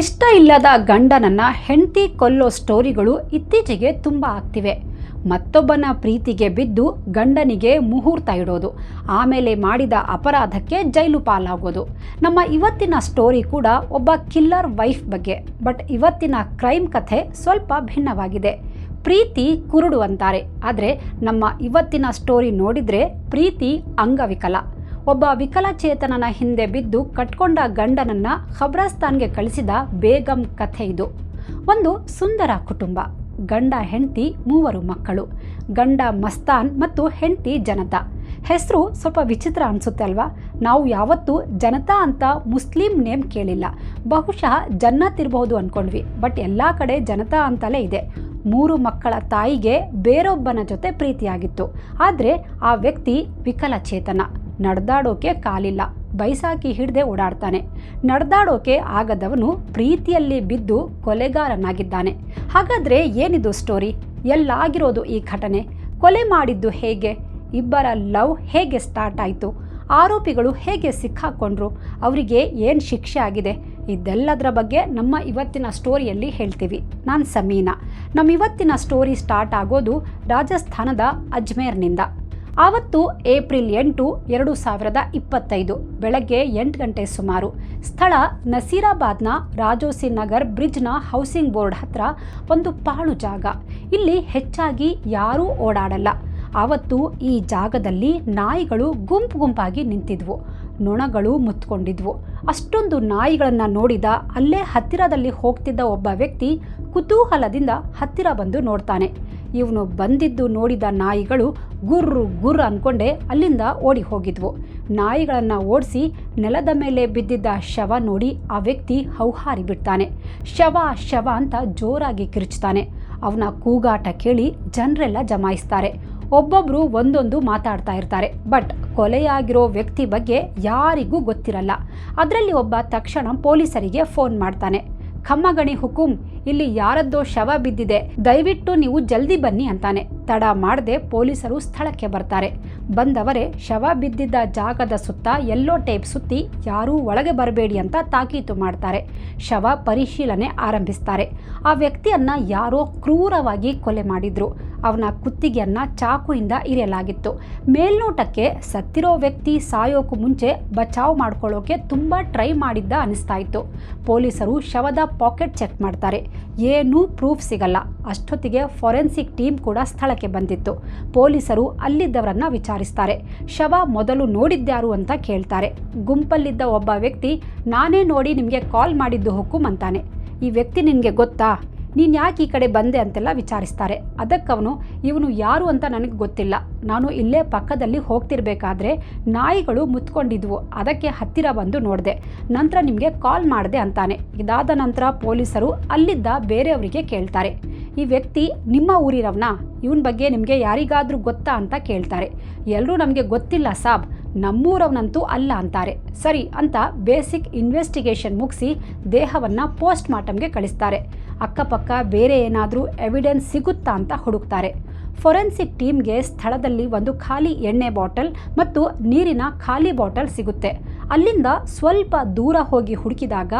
ಇಷ್ಟ ಇಲ್ಲದ ಗಂಡನನ್ನ ಹೆಂಡತಿ ಕೊಲ್ಲೋ ಸ್ಟೋರಿಗಳು ಇತ್ತೀಚೆಗೆ ತುಂಬ ಆಗ್ತಿವೆ. ಮತ್ತೊಬ್ಬನ ಪ್ರೀತಿಗೆ ಬಿದ್ದು ಗಂಡನಿಗೆ ಮುಹೂರ್ತ ಇಡೋದು, ಆಮೇಲೆ ಮಾಡಿದ ಅಪರಾಧಕ್ಕೆ ಜೈಲು ಪಾಲಾಗೋದು. ನಮ್ಮ ಇವತ್ತಿನ ಸ್ಟೋರಿ ಕೂಡ ಒಬ್ಬ ಕಿಲ್ಲರ್ ವೈಫ್ ಬಗ್ಗೆ, ಬಟ್ ಇವತ್ತಿನ ಕ್ರೈಮ್ ಕಥೆ ಸ್ವಲ್ಪ ಭಿನ್ನವಾಗಿದೆ. ಪ್ರೀತಿ ಕುರುಡು ಅಂತಾರೆ, ಆದರೆ ನಮ್ಮ ಇವತ್ತಿನ ಸ್ಟೋರಿ ನೋಡಿದರೆ ಪ್ರೀತಿ ಅಂಗವಿಕಲ. ಒಬ್ಬ ವಿಕಲಚೇತನನ ಹಿಂದೆ ಬಿದ್ದು ಕಟ್ಕೊಂಡ ಗಂಡನನ್ನ ಖಬ್ರಸ್ತಾನ್ಗೆ ಕಳಿಸಿದ ಬೇಗಂ ಕಥೆ ಇದು. ಒಂದು ಸುಂದರ ಕುಟುಂಬ. ಗಂಡ, ಹೆಂಡತಿ, ಮೂವರು ಮಕ್ಕಳು. ಗಂಡ ಮಸ್ತಾನ್ ಮತ್ತು ಹೆಂಡತಿ ಜನತಾ. ಹೆಸರು ಸ್ವಲ್ಪ ವಿಚಿತ್ರ ಅನಿಸುತ್ತೆ ಅಲ್ವಾ? ನಾವು ಯಾವತ್ತೂ ಜನತಾ ಅಂತ ಮುಸ್ಲಿಂ ನೇಮ್ ಕೇಳಿಲ್ಲ. ಬಹುಶಃ ಜನ್ನತ್ ಇರಬಹುದು ಅಂದ್ಕೊಂಡ್ವಿ ಬಟ್ ಎಲ್ಲ ಕಡೆ ಜನತಾ ಅಂತಲೇ ಇದೆ. ಮೂರು ಮಕ್ಕಳ ತಾಯಿಗೆ ಬೇರೊಬ್ಬನ ಜೊತೆ ಪ್ರೀತಿಯಾಗಿತ್ತು. ಆದರೆ ಆ ವ್ಯಕ್ತಿ ವಿಕಲಚೇತನ. ನಡೆದಾಡೋಕೆ ಕಾಲಿಲ್ಲ. ಬೈಸಾಕಿ ಹಿಡ್ದೆ ಓಡಾಡ್ತಾನೆ. ನಡೆದಾಡೋಕೆ ಆಗದವನು ಪ್ರೀತಿಯಲ್ಲಿ ಬಿದ್ದು ಕೊಲೆಗಾರನಾಗಿದ್ದಾನೆ. ಹಾಗಾದರೆ ಏನಿದು ಸ್ಟೋರಿ ಎಲ್ಲಾಗಿರೋದು ಈ ಘಟನೆ. ಕೊಲೆ ಮಾಡಿದ್ದು ಹೇಗೆ? ಇಬ್ಬರ ಲವ್ ಹೇಗೆ ಸ್ಟಾರ್ಟ್ ಆಯಿತು? ಆರೋಪಿಗಳು ಹೇಗೆ ಸಿಕ್ಕಾಕೊಂಡ್ರು? ಅವರಿಗೆ ಏನು ಶಿಕ್ಷೆ ಆಗಿದೆ? ಇದೆಲ್ಲದರ ಬಗ್ಗೆ ನಮ್ಮ ಇವತ್ತಿನ ಸ್ಟೋರಿಯಲ್ಲಿ ಹೇಳ್ತೀವಿ. ನಾನು ಸಮೀನಾ. ನಮ್ಮ ಇವತ್ತಿನ ಸ್ಟೋರಿ ಸ್ಟಾರ್ಟ್ ಆಗೋದು ರಾಜಸ್ಥಾನದ ಅಜ್ಮೇರ್ನಿಂದ. ಆವತ್ತು ಏಪ್ರಿಲ್ ಎಂಟು ಎರಡು ಸಾವಿರದ ಇಪ್ಪತ್ತೈದು ಬೆಳಗ್ಗೆ ಎಂಟು ಗಂಟೆ ಸುಮಾರು. ಸ್ಥಳ ನಸೀರಾಬಾದ್ನ ರಾಜೋಸಿ ನಗರ್ ಬ್ರಿಡ್ಜ್ನ ಹೌಸಿಂಗ್ ಬೋರ್ಡ್ ಹತ್ರ ಒಂದು ಪಾಳು ಜಾಗ. ಇಲ್ಲಿ ಹೆಚ್ಚಾಗಿ ಯಾರೂ ಓಡಾಡಲ್ಲ. ಆವತ್ತು ಈ ಜಾಗದಲ್ಲಿ ನಾಯಿಗಳು ಗುಂಪು ಗುಂಪಾಗಿ ನಿಂತಿದ್ವು. ನೊಣಗಳು ಮುತ್ಕೊಂಡಿದ್ವು. ಅಷ್ಟೊಂದು ನಾಯಿಗಳನ್ನು ನೋಡಿದ ಅಲ್ಲೇ ಹತ್ತಿರದಲ್ಲಿ ಹೋಗ್ತಿದ್ದ ಒಬ್ಬ ವ್ಯಕ್ತಿ ಕುತೂಹಲದಿಂದ ಹತ್ತಿರ ಬಂದು ನೋಡ್ತಾನೆ. ಇವನು ಬಂದಿದ್ದು ನೋಡಿದ ನಾಯಿಗಳು ಗುರ್ರು ಗುರ್ರು ಅಂದ್ಕೊಂಡೆ ಅಲ್ಲಿಂದ ಓಡಿ ಹೋಗಿದ್ವು. ನಾಯಿಗಳನ್ನು ಓಡಿಸಿ ನೆಲದ ಮೇಲೆ ಬಿದ್ದಿದ್ದ ಶವ ನೋಡಿ ಆ ವ್ಯಕ್ತಿ ಹೌಹಾರಿ ಬಿಡ್ತಾನೆ. ಶವ ಶವ ಅಂತ ಜೋರಾಗಿ ಕಿರುಚ್ತಾನೆ. ಅವನ ಕೂಗಾಟ ಕೇಳಿ ಜನರೆಲ್ಲ ಜಮಾಯಿಸ್ತಾರೆ. ಒಬ್ಬೊಬ್ಬರು ಒಂದೊಂದು ಮಾತಾಡ್ತಾ ಇರ್ತಾರೆ. ಬಟ್ ಕೊಲೆಯಾಗಿರೋ ವ್ಯಕ್ತಿ ಬಗ್ಗೆ ಯಾರಿಗೂ ಗೊತ್ತಿರಲ್ಲ. ಅದರಲ್ಲಿ ಒಬ್ಬ ತಕ್ಷಣ ಪೊಲೀಸರಿಗೆ ಫೋನ್ ಮಾಡ್ತಾನೆ. ಖಮ್ಮಗಣಿ ಹುಕುಂ ಇಲ್ಲಿ ಯಾರದ್ದೋ ಶವ ಬಿದ್ದಿದೆ. ದಯವಿಟ್ಟು ನೀವು ಜಲ್ದಿ ಬನ್ನಿ ಅಂತಾನೆ. ತಡ ಮಾಡದೆ ಪೊಲೀಸರು ಸ್ಥಳಕ್ಕೆ ಬರ್ತಾರೆ. ಬಂದವರೇ, ಶವ ಬಿದ್ದಿದ್ದ ಜಾಗದ ಸುತ್ತ ಎಲ್ಲೋ ಟೇಪ್ ಸುತ್ತಿ ಯಾರೂ ಒಳಗೆ ಬರಬೇಡಿ ಅಂತ ತಾಕೀತು ಮಾಡ್ತಾರೆ. ಶವ ಪರಿಶೀಲನೆ ಆರಂಭಿಸ್ತಾರೆ. ಆ ವ್ಯಕ್ತಿಯನ್ನ ಯಾರೋ ಕ್ರೂರವಾಗಿ ಕೊಲೆ ಮಾಡಿದ್ರು. ಅವನ ಕುತ್ತಿಗೆಯನ್ನ ಚಾಕುಯಿಂದ ಇರಿಯಲಾಗಿತ್ತು. ಮೇಲ್ನೋಟಕ್ಕೆ ಸತ್ತಿರೋ ವ್ಯಕ್ತಿ ಸಾಯೋಕು ಮುಂಚೆ ಬಚಾವ್ ಮಾಡ್ಕೊಳ್ಳೋಕೆ ತುಂಬ ಟ್ರೈ ಮಾಡಿದ್ದ ಅನಿಸ್ತಾ ಇತ್ತು ಪೊಲೀಸರು ಶವದ ಪಾಕೆಟ್ ಚೆಕ್ ಮಾಡ್ತಾರೆ. ಏನೂ ಪ್ರೂಫ್ ಸಿಗಲ್ಲ. ಅಷ್ಟೊತ್ತಿಗೆ ಫೊರೆನ್ಸಿಕ್ ಟೀಮ್ ಕೂಡ ಸ್ಥಳಕ್ಕೆ ಬಂದಿತ್ತು. ಪೊಲೀಸರು ಅಲ್ಲಿದ್ದವರನ್ನ ವಿಚಾರಿಸ್ತಾರೆ ಶವ ಮೊದಲು ನೋಡಿದ್ಯಾರು ಅಂತ ಕೇಳ್ತಾರೆ. ಗುಂಪಲ್ಲಿದ್ದ ಒಬ್ಬ ವ್ಯಕ್ತಿ, ನಾನೇ ನೋಡಿ ನಿಮಗೆ ಕಾಲ್ ಮಾಡಿದ್ದು ಹುಕ್ಕುಮ್ ಅಂತಾನೆ. ಈ ವ್ಯಕ್ತಿ ನಿನಗೆ ಗೊತ್ತಾ? ನೀನು ಯಾಕೆ ಈ ಕಡೆ ಬಂದೆ ಅಂತೆಲ್ಲ ವಿಚಾರಿಸ್ತಾರೆ. ಅದಕ್ಕವನು, ಇವನು ಯಾರು ಅಂತ ನನಗೆ ಗೊತ್ತಿಲ್ಲ. ನಾನು ಇಲ್ಲೇ ಪಕ್ಕದಲ್ಲಿ ಹೋಗ್ತಿರ್ಬೇಕಾದ್ರೆ ನಾಯಿಗಳು ಮುತ್ಕೊಂಡಿದ್ವು. ಅದಕ್ಕೆ ಹತ್ತಿರ ಬಂದು ನೋಡಿದೆ. ನಂತರ ನಿಮಗೆ ಕಾಲ್ ಮಾಡಿದೆ ಅಂತಾನೆ. ಇದಾದ ನಂತರ ಪೊಲೀಸರು ಅಲ್ಲಿದ್ದ ಬೇರೆಯವರಿಗೆ ಕೇಳ್ತಾರೆ. ಈ ವ್ಯಕ್ತಿ ನಿಮ್ಮ ಊರಿನವನಾ? ಇವನ ಬಗ್ಗೆ ನಿಮಗೆ ಯಾರಿಗಾದರೂ ಗೊತ್ತಾ ಅಂತ ಕೇಳ್ತಾರೆ. ಎಲ್ಲರೂ ನಮಗೆ ಗೊತ್ತಿಲ್ಲ ಸಾಬ್. ನಮ್ಮೂರವನಂತೂ ಅಲ್ಲ ಅಂತಾರೆ. ಸರಿ ಅಂತ ಬೇಸಿಕ್ ಇನ್ವೆಸ್ಟಿಗೇಷನ್ ಮುಗಿಸಿ ದೇಹವನ್ನು ಪೋಸ್ಟ್ ಮಾರ್ಟಮ್ಗೆ ಕಳಿಸ್ತಾರೆ. ಅಕ್ಕಪಕ್ಕ ಬೇರೆ ಏನಾದರೂ ಎವಿಡೆನ್ಸ್ ಸಿಗುತ್ತಾ ಅಂತ ಹುಡುಕ್ತಾರೆ. ಫೊರೆನ್ಸಿಕ್ ಟೀಮ್ಗೆ ಸ್ಥಳದಲ್ಲಿ ಒಂದು ಖಾಲಿ ಎಣ್ಣೆ ಬಾಟಲ್ ಮತ್ತು ನೀರಿನ ಖಾಲಿ ಬಾಟಲ್ ಸಿಗುತ್ತೆ. ಅಲ್ಲಿಂದ ಸ್ವಲ್ಪ ದೂರ ಹೋಗಿ ಹುಡುಕಿದಾಗ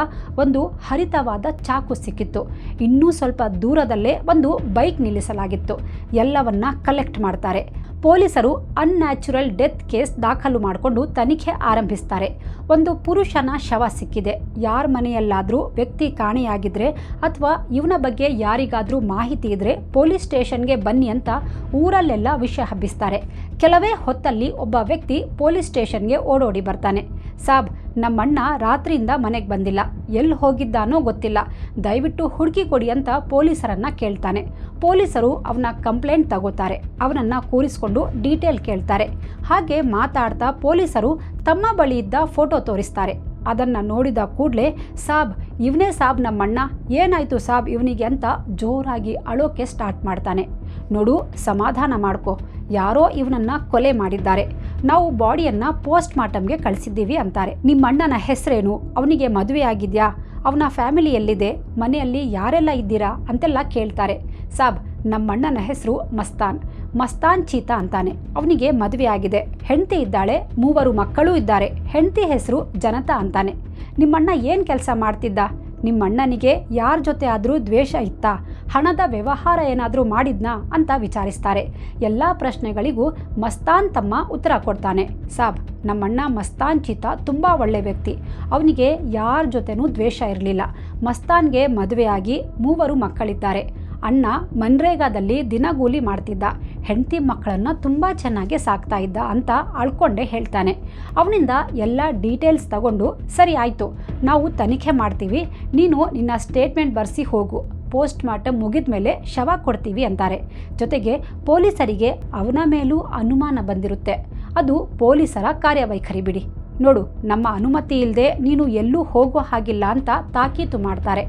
ಒಂದು ಹರಿತವಾದ ಚಾಕು ಸಿಕ್ಕಿತ್ತು. ಇನ್ನೂ ಸ್ವಲ್ಪ ದೂರದಲ್ಲೇ ಒಂದು ಬೈಕ್ ನಿಲ್ಲಿಸಲಾಗಿತ್ತು. ಎಲ್ಲವನ್ನ ಕಲೆಕ್ಟ್ ಮಾಡ್ತಾರೆ. ಪೊಲೀಸರು ಅನ್ನ್ಯಾಚುರಲ್ ಡೆತ್ ಕೇಸ್ ದಾಖಲು ಮಾಡಿಕೊಂಡು ತನಿಖೆ ಆರಂಭಿಸ್ತಾರೆ. ಒಂದು ಪುರುಷನ ಶವ ಸಿಕ್ಕಿದೆ. ಯಾರ ಮನೆಯಲ್ಲಾದರೂ ವ್ಯಕ್ತಿ ಕಾಣೆಯಾಗಿದ್ರೆ ಅಥವಾ ಇವನ ಬಗ್ಗೆ ಯಾರಿಗಾದರೂ ಮಾಹಿತಿ ಇದ್ರೆ ಪೊಲೀಸ್ ಸ್ಟೇಷನ್ಗೆ ಬನ್ನಿ ಅಂತ ಊರಲ್ಲೆಲ್ಲ ವಿಷಯ ಹಬ್ಬಿಸ್ತಾರೆ. ಕೆಲವೇ ಹೊತ್ತಲ್ಲಿ ಒಬ್ಬ ವ್ಯಕ್ತಿ ಪೊಲೀಸ್ ಸ್ಟೇಷನ್ಗೆ ಓಡೋಡಿ ಬರ್ತಾನೆ. ಸಾಬ್, ನಮ್ಮಣ್ಣ ರಾತ್ರಿಯಿಂದ ಮನೆಗೆ ಬಂದಿಲ್ಲ. ಎಲ್ಲಿ ಹೋಗಿದ್ದಾನೋ ಗೊತ್ತಿಲ್ಲ. ದಯವಿಟ್ಟು ಹುಡುಕಿ ಕೊಡಿ ಅಂತ ಪೊಲೀಸರನ್ನ ಕೇಳ್ತಾನೆ. ಪೊಲೀಸರು ಅವನ ಕಂಪ್ಲೇಂಟ್ ತಗೋತಾರೆ. ಅವನನ್ನ ಕೂರಿಸ್ಕೊಂಡು ಡೀಟೇಲ್ ಕೇಳ್ತಾರೆ. ಹಾಗೆ ಮಾತಾಡ್ತಾ ಪೊಲೀಸರು ತಮ್ಮ ಬಳಿ ಇದ್ದ ಫೋಟೋ ತೋರಿಸ್ತಾರೆ. ಅದನ್ನು ನೋಡಿದ ಕೂಡಲೇ, ಸಾಬ್, ಇವನೇ ಸಾಬ್ ನಮ್ಮಣ್ಣ. ಏನಾಯಿತು ಸಾಬ್ ಇವನಿಗೆ ಅಂತ ಜೋರಾಗಿ ಅಳೋಕೆ ಸ್ಟಾರ್ಟ್ ಮಾಡ್ತಾನೆ. ನೋಡು, ಸಮಾಧಾನ ಮಾಡ್ಕೊ. ಯಾರೋ ಇವನನ್ನ ಕೊಲೆ ಮಾಡಿದ್ದಾರೆ. ನಾವು ಬಾಡಿಯನ್ನ ಪೋಸ್ಟ್ ಮಾರ್ಟಮ್ಗೆ ಕಳಿಸಿದ್ದೀವಿ ಅಂತಾರೆ. ನಿಮ್ಮಣ್ಣನ ಹೆಸರೇನು? ಅವನಿಗೆ ಮದುವೆ ಆಗಿದ್ಯಾ? ಅವನ ಫ್ಯಾಮಿಲಿ ಎಲ್ಲಿದೆ? ಮನೆಯಲ್ಲಿ ಯಾರೆಲ್ಲ ಇದ್ದೀರಾ? ಅಂತೆಲ್ಲ ಕೇಳ್ತಾರೆ. ಸಾಬ್, ನಮ್ಮಣ್ಣನ ಹೆಸರು ಮಸ್ತಾನ್. ಮಸ್ತಾನ್ ಚೀತಾ ಅಂತಾನೆ. ಅವನಿಗೆ ಮದುವೆ ಆಗಿದೆ. ಹೆಂಡತಿ ಇದ್ದಾಳೆ, ಮೂವರು ಮಕ್ಕಳೂ ಇದ್ದಾರೆ. ಹೆಂಡತಿ ಹೆಸರು ಜನತಾ ಅಂತಾನೆ. ನಿಮ್ಮಣ್ಣ ಏನು ಕೆಲಸ ಮಾಡ್ತಿದ್ದ? ನಿಮ್ಮ ಅಣ್ಣನಿಗೆ ಯಾರ ಜೊತೆ ಆದರೂ ದ್ವೇಷ ಇತ್ತಾ? ಹಣದ ವ್ಯವಹಾರ ಏನಾದರೂ ಮಾಡಿದ್ನಾ? ಅಂತ ವಿಚಾರಿಸ್ತಾರೆ. ಎಲ್ಲ ಪ್ರಶ್ನೆಗಳಿಗೂ ಮಸ್ತಾನ್ ತಮ್ಮ ಉತ್ತರ ಕೊಡ್ತಾನೆ. ಸಾಬ್, ನಮ್ಮಣ್ಣ ಮಸ್ತಾನ್ ಚಿತ್ತ ತುಂಬ ಒಳ್ಳೆ ವ್ಯಕ್ತಿ. ಅವನಿಗೆ ಯಾರ ಜೊತೆನೂ ದ್ವೇಷ ಇರಲಿಲ್ಲ. ಮಸ್ತಾನ್ಗೆ ಮದುವೆಯಾಗಿ ಮೂವರು ಮಕ್ಕಳಿದ್ದಾರೆ. ಅಣ್ಣ ಮನ್ರೇಗಾದಲ್ಲಿ ದಿನಗೂಲಿ ಮಾಡ್ತಿದ್ದ. ಹೆಂಡತಿ ಮಕ್ಕಳನ್ನು ತುಂಬ ಚೆನ್ನಾಗಿ ಸಾಕ್ತಾ ಇದ್ದ ಅಂತ ಅಳ್ಕೊಂಡೆ ಹೇಳ್ತಾನೆ. ಅವನಿಂದ ಎಲ್ಲ ಡೀಟೇಲ್ಸ್ ತಗೊಂಡು, ಸರಿ ಆಯಿತು, ನಾವು ತನಿಖೆ ಮಾಡ್ತೀವಿ, ನೀನು ನಿನ್ನ ಸ್ಟೇಟ್ಮೆಂಟ್ ಬರೆಸಿ ಹೋಗು ಪೋಸ್ಟ್ ಮಾರ್ಟಮ್ ಮುಗಿದ ಮೇಲೆ ಶವ ಕೊಡ್ತೀವಿ ಅಂತಾರೆ. ಜೊತೆಗೆ ಪೊಲೀಸರಿಗೆ ಅವನ ಮೇಲೂ ಅನುಮಾನ ಬಂದಿರುತ್ತೆ. ಅದು ಪೊಲೀಸರ ಕಾರ್ಯವೈಖರಿ ಬಿಡಿ. ನೋಡು, ನಮ್ಮ ಅನುಮತಿ ಇಲ್ಲದೆ ನೀನು ಎಲ್ಲೂ ಹೋಗೋ ಹಾಗಿಲ್ಲ ಅಂತ ತಾಕೀತು ಮಾಡ್ತಾರೆ.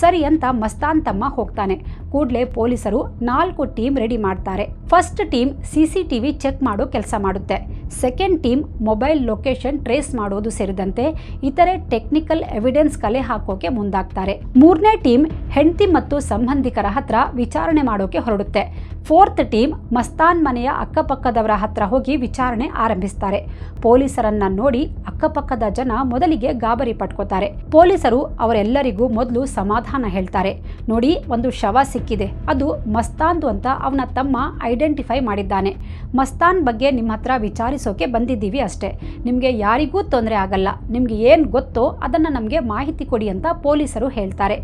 ಸರಿ ಅಂತ ಮಸ್ತಾನ್ ತಮ್ಮ ಹೋಗ್ತಾನೆ. ಕೂಡಲೇ ಪೊಲೀಸರು ನಾಲ್ಕು ಟೀಮ್ ರೆಡಿ ಮಾಡ್ತಾರೆ. First team C C check ಮಾಡೋ ಕೆಲಸ ಮಾಡುತ್ತೆ. Second team mobile location trace ಮಾಡೋದು ಸೇರಿದಂತೆ ಇತರೆ ಟೆಕ್ನಿಕಲ್ ಎವಿಡೆನ್ಸ್ ಕಲೆ ಹಾಕೋಕೆ ಮುಂದಾಗ್ತಾರೆ. ಮೂರನೇ ಟೀಮ್ ಹೆಂಡತಿ ಮತ್ತು ಸಂಬಂಧಿಕರ ಹತ್ರ ವಿಚಾರಣೆ ಮಾಡೋಕೆ ಹೊರಡುತ್ತೆ. ಫೋರ್ತ್ ಟೀಮ್ ಮಸ್ತಾನ್ ಮನೆಯ ಅಕ್ಕಪಕ್ಕದವರ ಹತ್ರ ಹೋಗಿ ವಿಚಾರಣೆ ಆರಂಭಿಸ್ತಾರೆ. ಪೊಲೀಸರನ್ನ ನೋಡಿ ಅಕ್ಕಪಕ್ಕದ ಜನ ಮೊದಲಿಗೆ ಗಾಬರಿ ಪಟ್ಕೋತಾರೆ. ಪೊಲೀಸರು ಅವರೆಲ್ಲರಿಗೂ ಮೊದಲು ಸಮಾಧಾನ ಹೇಳ್ತಾರೆ. ನೋಡಿ, ಒಂದು ಶವ ಸಿಕ್ಕಿದೆ. ಅದು ಮಸ್ತಾನ್ದು ಅಂತ ಅವನ ತಮ್ಮ ಐಡೆಂಟಿಫೈ ಮಾಡಿದ್ದಾನೆ. ಮಸ್ತಾನ್ ಬಗ್ಗೆ ನಿಮ್ಮ ಹತ್ರ ವಿಚಾರಿಸೋಕೆ ಬಂದಿದ್ದೀವಿ ಅಷ್ಟೇ. ನಿಮಗೆ ಯಾರಿಗೂ ತೊಂದರೆ ಆಗಲ್ಲ. ನಿಮಗೆ ಏನು ಗೊತ್ತೋ ಅದನ್ನು ನಮಗೆ ಮಾಹಿತಿ ಕೊಡಿ ಅಂತ ಪೊಲೀಸರು ಹೇಳ್ತಾರೆ.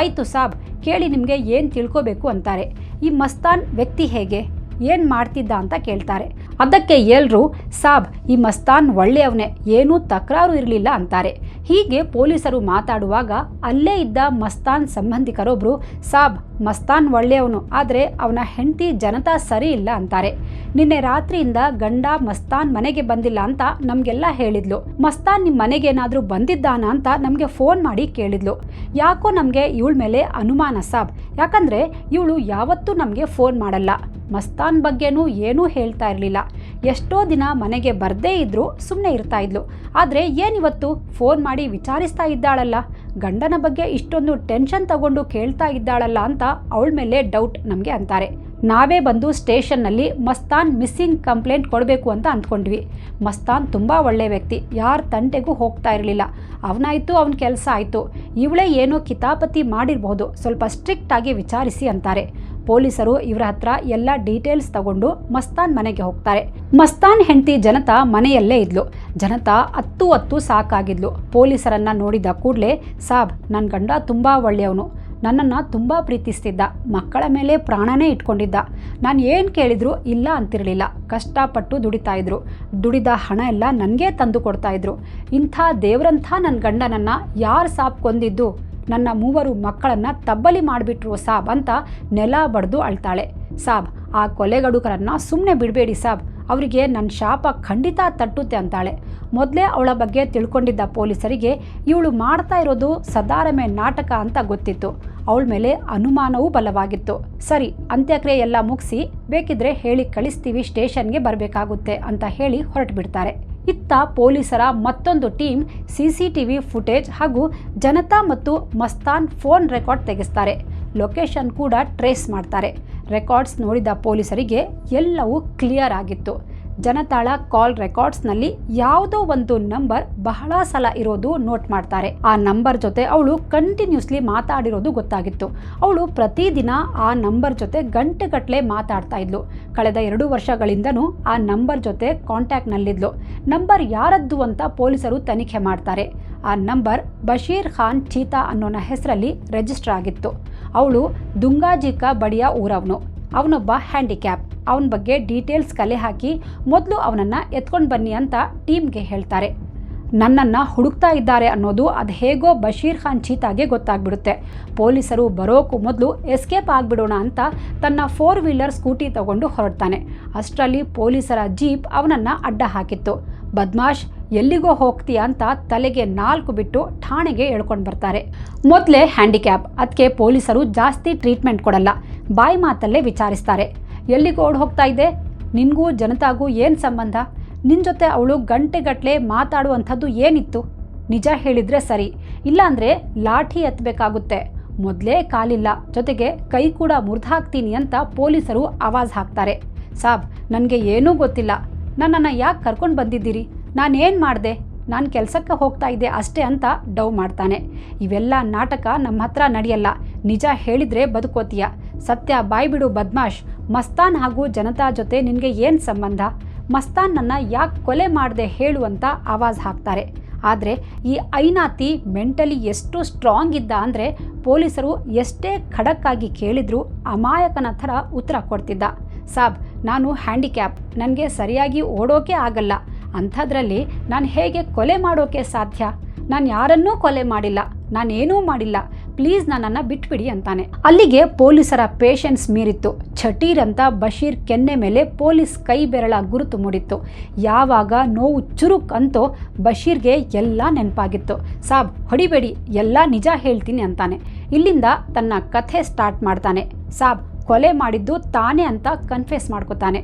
ಆಯಿತು ಸಾಬ್, ಕೇಳಿ ನಿಮಗೆ ಏನು ತಿಳ್ಕೋಬೇಕು ಅಂತಾರೆ. ಈ ಮಸ್ತಾನ್ ವ್ಯಕ್ತಿ ಹೇಗೆ? ಏನು ಮಾಡ್ತಿದ್ದ ಅಂತ ಕೇಳ್ತಾರೆ. ಅದಕ್ಕೆ ಎಲ್ರು ಸಾಬ್ ಈ ಮಸ್ತಾನ್ ಒಳ್ಳೆಯವನೇ ಏನೂ ತಕರಾರು ಇರಲಿಲ್ಲ ಅಂತಾರೆ. ಹೀಗೆ ಪೊಲೀಸರು ಮಾತಾಡುವಾಗ ಅಲ್ಲೇ ಇದ್ದ ಮಸ್ತಾನ್ ಸಂಬಂಧಿಕರೊಬ್ಬರು ಸಾಬ್, ಮಸ್ತಾನ್ ಒಳ್ಳೆಯವನು, ಆದರೆ ಅವನ ಹೆಂಡತಿ ಜನತಾ ಸರಿ ಇಲ್ಲ ಅಂತಾರೆ. ನಿನ್ನೆ ರಾತ್ರಿಯಿಂದ ಗಂಡ ಮಸ್ತಾನ್ ಮನೆಗೆ ಬಂದಿಲ್ಲ ಅಂತ ನಮಗೆಲ್ಲ ಹೇಳಿದ್ಲು. ಮಸ್ತಾನ್ ನಿಮ್ಮ ಮನೆಗೇನಾದರೂ ಬಂದಿದ್ದಾನ ಅಂತ ನಮಗೆ ಫೋನ್ ಮಾಡಿ ಕೇಳಿದ್ಲು. ಯಾಕೋ ನಮಗೆ ಇವಳ ಮೇಲೆ ಅನುಮಾನ ಸಾಬ್. ಯಾಕಂದರೆ ಇವಳು ಯಾವತ್ತೂ ನಮಗೆ ಫೋನ್ ಮಾಡಲ್ಲ. ಮಸ್ತಾನ್ ಬಗ್ಗೆನೂ ಏನೂ ಹೇಳ್ತಾ ಇರಲಿಲ್ಲ. ಎಷ್ಟೋ ದಿನ ಮನೆಗೆ ಬರದೇ ಇದ್ದರೂ ಸುಮ್ಮನೆ ಇರ್ತಾ ಇದ್ಲು. ಆದರೆ ಏನಿವತ್ತು? ಫೋನ್ ಮಾಡಿ ವಿಚಾರಿಸ್ತಾ ಇದ್ದಾಳಲ್ಲ. ಗಂಡನ ಬಗ್ಗೆ ಇಷ್ಟೊಂದು ಟೆನ್ಷನ್ ತಗೊಂಡು ಕೇಳ್ತಾ ಇದ್ದಾಳಲ್ಲ ಅಂತ ಅವಳ ಮೇಲೆ ಡೌಟ್ ನಮಗೆ ಅಂತಾರೆ. ನಾವೇ ಬಂದು ಸ್ಟೇಷನ್ನಲ್ಲಿ ಮಸ್ತಾನ್ ಮಿಸ್ಸಿಂಗ್ ಕಂಪ್ಲೇಂಟ್ ಕೊಡಬೇಕು ಅಂತ ಅಂದ್ಕೊಂಡ್ವಿ. ಮಸ್ತಾನ್ ತುಂಬ ಒಳ್ಳೆಯ ವ್ಯಕ್ತಿ, ಯಾರ ತಂಟೆಗೂ ಹೋಗ್ತಾ ಇರಲಿಲ್ಲ. ಅವನಾಯಿತು, ಅವನ ಕೆಲಸ ಆಯಿತು. ಇವಳೇ ಏನೋ ಕಿತಾಪತಿ ಮಾಡಿರಬಹುದು ಸ್ವಲ್ಪ ಸ್ಟ್ರಿಕ್ಟ್ ಆಗಿ ವಿಚಾರಿಸಿ ಅಂತಾರೆ. ಪೊಲೀಸರು ಇವರ ಹತ್ರ ಎಲ್ಲ ಡೀಟೇಲ್ಸ್ ತಗೊಂಡು ಮಸ್ತಾನ್ ಮನೆಗೆ ಹೋಗ್ತಾರೆ. ಮಸ್ತಾನ್ ಹೆಂಡತಿ ಜನತಾ ಮನೆಯಲ್ಲೇ ಇದ್ಲು. ಜನತಾ ಹತ್ತು ಹತ್ತು ಸಾಕಾಗಿದ್ಲು. ಪೊಲೀಸರನ್ನ ನೋಡಿದ ಕೂಡಲೇ, ಸಾಬ್ ನನ್ನ ಗಂಡ ತುಂಬ ಒಳ್ಳೆಯವನು. ನನ್ನನ್ನು ತುಂಬ ಪ್ರೀತಿಸ್ತಿದ್ದ, ಮಕ್ಕಳ ಮೇಲೆ ಪ್ರಾಣನೇ ಇಟ್ಕೊಂಡಿದ್ದ. ನಾನು ಏನು ಕೇಳಿದ್ರು ಇಲ್ಲ ಅಂತಿರಲಿಲ್ಲ. ಕಷ್ಟಪಟ್ಟು ದುಡಿತಾ ಇದ್ರು. ದುಡಿದ ಹಣ ಎಲ್ಲ ನನಗೇ ತಂದು ಕೊಡ್ತಾಯಿದ್ರು ಇಂಥ ದೇವರಂಥ ನನ್ನ ಗಂಡನನ್ನು ಯಾರು ಸಾಪ್ ಕೊಂದಿದ್ದು? ನನ್ನ ಮೂವರು ಮಕ್ಕಳನ್ನು ತಬ್ಬಲಿ ಮಾಡಿಬಿಟ್ರು ಸಾಬ್ ಅಂತ ನೆಲ ಬಡ್ದು ಅಳ್ತಾಳೆ. ಸಾಬ್, ಆ ಕೊಲೆಗಡುಕರನ್ನು ಸುಮ್ಮನೆ ಬಿಡಬೇಡಿ ಸಾಬ್. ಅವರಿಗೆ ನನ್ನ ಶಾಪ ಖಂಡಿತ ತಟ್ಟುತ್ತೆ ಅಂತಾಳೆ. ಮೊದಲೇ ಅವಳ ಬಗ್ಗೆ ತಿಳ್ಕೊಂಡಿದ್ದ ಪೊಲೀಸರಿಗೆ ಇವಳು ಮಾಡ್ತಾ ಇರೋದು ಸದಾರಮೆ ನಾಟಕ ಅಂತ ಗೊತ್ತಿತ್ತು. ಅವಳ ಮೇಲೆ ಅನುಮಾನವೂ ಬಲವಾಗಿತ್ತು. ಸರಿ, ಅಂತ್ಯಕ್ರಿಯೆ ಎಲ್ಲ ಮುಗಿಸಿ, ಬೇಕಿದ್ರೆ ಹೇಳಿ ಕಳಿಸ್ತೀವಿ ಸ್ಟೇಷನ್ಗೆ ಬರಬೇಕಾಗುತ್ತೆ ಅಂತ ಹೇಳಿ ಹೊರಟುಬಿಡ್ತಾರೆ. ಇತ್ತ ಪೊಲೀಸರ ಮತ್ತೊಂದು team C C T V footage ಹಾಗೂ ಜನತಾ ಮತ್ತು ಮಸ್ತಾನ್ ಫೋನ್ ರೆಕಾರ್ಡ್ ತೆಗೆಸ್ತಾರೆ. ಲೊಕೇಶನ್ ಕೂಡ ಟ್ರೇಸ್ ಮಾಡ್ತಾರೆ. ರೆಕಾರ್ಡ್ಸ್ ನೋಡಿದ ಪೊಲೀಸರಿಗೆ ಎಲ್ಲವೂ ಕ್ಲಿಯರ್ ಆಗಿತ್ತು. ಜನತಾಳ ಕಾಲ್ ರೆಕಾರ್ಡ್ಸ್ನಲ್ಲಿ ಯಾವುದೋ ಒಂದು ನಂಬರ್ ಬಹಳ ಸಲ ಇರೋದು ನೋಟ್ ಮಾಡ್ತಾರೆ. ಆ ನಂಬರ್ ಜೊತೆ ಅವಳು ಕಂಟಿನ್ಯೂಸ್ಲಿ ಮಾತಾಡಿರೋದು ಗೊತ್ತಾಗಿತ್ತು. ಅವಳು ಪ್ರತಿದಿನ ಆ ನಂಬರ್ ಜೊತೆ ಗಂಟೆಗಟ್ಟಲೆ ಮಾತಾಡ್ತಾ ಇದ್ಲು. ಕಳೆದ ಎರಡು ವರ್ಷಗಳಿಂದನೂ ಆ ನಂಬರ್ ಜೊತೆ ಕಾಂಟ್ಯಾಕ್ಟ್ನಲ್ಲಿದ್ಲು. ನಂಬರ್ ಯಾರದ್ದು ಅಂತ ಪೊಲೀಸರು ತನಿಖೆ ಮಾಡ್ತಾರೆ. ಆ ನಂಬರ್ ಬಶೀರ್ ಖಾನ್ ಚೀತಾ ಅನ್ನೋನ ಹೆಸರಲ್ಲಿ ರಿಜಿಸ್ಟರ್ ಆಗಿತ್ತು. ಅವಳು ದುಂಗಾಜಿಕ ಬಡಿಯ ಊರವನು. ಅವನೊಬ್ಬ ಹ್ಯಾಂಡಿಕ್ಯಾಪ್ ಅವನ ಬಗ್ಗೆ ಡೀಟೇಲ್ಸ್ ಕಲೆ ಹಾಕಿ ಮೊದಲು ಅವನನ್ನು ಎತ್ಕೊಂಡು ಬನ್ನಿ ಅಂತ ಟೀಮ್ಗೆ ಹೇಳ್ತಾರೆ. ನನ್ನನ್ನು ಹುಡುಕ್ತಾ ಇದ್ದಾರೆ ಅನ್ನೋದು ಅದು ಹೇಗೋ ಬಶೀರ್ ಖಾನ್ ಚೀತಾಗೆ ಗೊತ್ತಾಗ್ಬಿಡುತ್ತೆ. ಪೊಲೀಸರು ಬರೋಕ್ಕೂ ಮೊದಲು ಎಸ್ಕೇಪ್ ಆಗಿಬಿಡೋಣ ಅಂತ ತನ್ನ ಫೋರ್ ವೀಲರ್ ಸ್ಕೂಟಿ ತಗೊಂಡು ಹೊರಡ್ತಾನೆ. ಅಷ್ಟರಲ್ಲಿ ಪೊಲೀಸರ ಜೀಪ್ ಅವನನ್ನು ಅಡ್ಡ ಹಾಕಿತ್ತು. ಬದ್ಮಾಶ್ ಎಲ್ಲಿಗೋ ಹೋಗ್ತೀಯ ಅಂತ ತಲೆಗೆ ನಾಲ್ಕು ಬಿಟ್ಟು ಠಾಣೆಗೆ ಎಳ್ಕೊಂಡು ಬರ್ತಾರೆ. ಮೊದಲೇ ಹ್ಯಾಂಡಿಕ್ಯಾಪ್ ಅದಕ್ಕೆ ಪೊಲೀಸರು ಜಾಸ್ತಿ ಟ್ರೀಟ್ಮೆಂಟ್ ಕೊಡಲ್ಲ. ಬಾಯಿ ಮಾತಲ್ಲೇ ವಿಚಾರಿಸ್ತಾರೆ. ಎಲ್ಲಿಗೆ ಓಡ್ ಹೋಗ್ತಾ ಇದೆ? ನಿನಗೂ ಜನತಾಗೂ ಏನು ಸಂಬಂಧ? ನಿನ್ನ ಜೊತೆ ಅವಳು ಗಂಟೆಗಟ್ಟಲೆ ಮಾತಾಡುವಂಥದ್ದು ಏನಿತ್ತು? ನಿಜ ಹೇಳಿದರೆ ಸರಿ. ಇಲ್ಲಾಂದರೆ ಲಾಠಿ ಎತ್ತಬೇಕಾಗುತ್ತೆ ಮೊದಲೇ ಕಾಲಿಲ್ಲ. ಜೊತೆಗೆ ಕೈ ಕೂಡ ಮುರಿದಾಕ್ತೀನಿ ಅಂತ ಪೊಲೀಸರು ಆವಾಜ್ ಹಾಕ್ತಾರೆ. ಸಾಬ್, ನನಗೆ ಏನೂ ಗೊತ್ತಿಲ್ಲ. ನನ್ನನ್ನು ಯಾಕೆ ಕರ್ಕೊಂಡು ಬಂದಿದ್ದೀರಿ? ನಾನೇನು ಮಾಡಿದೆ? ನಾನು ಕೆಲಸಕ್ಕೆ ಹೋಗ್ತಾ ಇದ್ದೆ ಅಷ್ಟೇ ಅಂತ ಡವ್ ಮಾಡ್ತಾನೆ. ಇವೆಲ್ಲ ನಾಟಕ ನಮ್ಮ ಹತ್ರ ನಡೆಯಲ್ಲ. ನಿಜ ಹೇಳಿದ್ರೆ ಬದುಕೋತೀಯ. ಸತ್ಯ ಬಾಯ್ಬಿಡು ಬದ್ಮಾಶ್. ಮಸ್ತಾನ್ ಹಾಗೂ ಜನತಾ ಜೊತೆ ನಿನಗೆ ಏನು ಸಂಬಂಧ? ಮಸ್ತಾನ್ ನನ್ನ ಯಾಕೆ ಕೊಲೆ ಮಾಡದೆ ಹೇಳು ಅಂತ ಆವಾಜ್ ಹಾಕ್ತಾರೆ. ಆದರೆ ಈ ಐನಾತಿ ಮೆಂಟಲಿ ಎಷ್ಟು ಸ್ಟ್ರಾಂಗ್ ಇದ್ದ ಅಂದರೆ ಪೊಲೀಸರು ಎಷ್ಟೇ ಖಡಕ್ಕಾಗಿ ಕೇಳಿದರೂ ಅಮಾಯಕನ ಥರ ಉತ್ತರ ಕೊಡ್ತಿದ್ದ. ಸಾಬ್, ನಾನು ಹ್ಯಾಂಡಿಕ್ಯಾಪ್. ನನಗೆ ಸರಿಯಾಗಿ ಓಡೋಕೆ ಆಗಲ್ಲ. ಅಂಥದ್ರಲ್ಲಿ ನಾನು ಹೇಗೆ ಕೊಲೆ ಮಾಡೋಕೆ ಸಾಧ್ಯ? ನಾನು ಯಾರನ್ನೂ ಕೊಲೆ ಮಾಡಿಲ್ಲ. ನಾನೇನೂ ಮಾಡಿಲ್ಲ. ಪ್ಲೀಸ್ ನನ್ನನ್ನು ಬಿಟ್ಬಿಡಿ ಅಂತಾನೆ. ಅಲ್ಲಿಗೆ ಪೊಲೀಸರ ಪೇಷನ್ಸ್ ಮೀರಿತ್ತು. ಛಟೀರ್ ಅಂತ ಬಶೀರ್ ಕೆನ್ನೆ ಮೇಲೆ ಪೊಲೀಸ್ ಕೈ ಬೆರಳ ಗುರುತು ಮೂಡಿತ್ತು. ಯಾವಾಗ ನೋವು ಚುರುಕ್ ಅಂತೋ ಬಶೀರ್ಗೆ ಎಲ್ಲ ನೆನಪಾಗಿತ್ತು. ಸಾಬ್, ಹೊಡಿಬೇಡಿ, ಎಲ್ಲ ನಿಜ ಹೇಳ್ತೀನಿ ಅಂತಾನೆ. ಇಲ್ಲಿಂದ ತನ್ನ ಕಥೆ ಸ್ಟಾರ್ಟ್ ಮಾಡ್ತಾನೆ. ಸಾಬ್, ಕೊಲೆ ಮಾಡಿದ್ದು ತಾನೇ ಅಂತ ಕನ್ಫೆಸ್ ಮಾಡ್ಕೋತಾನೆ.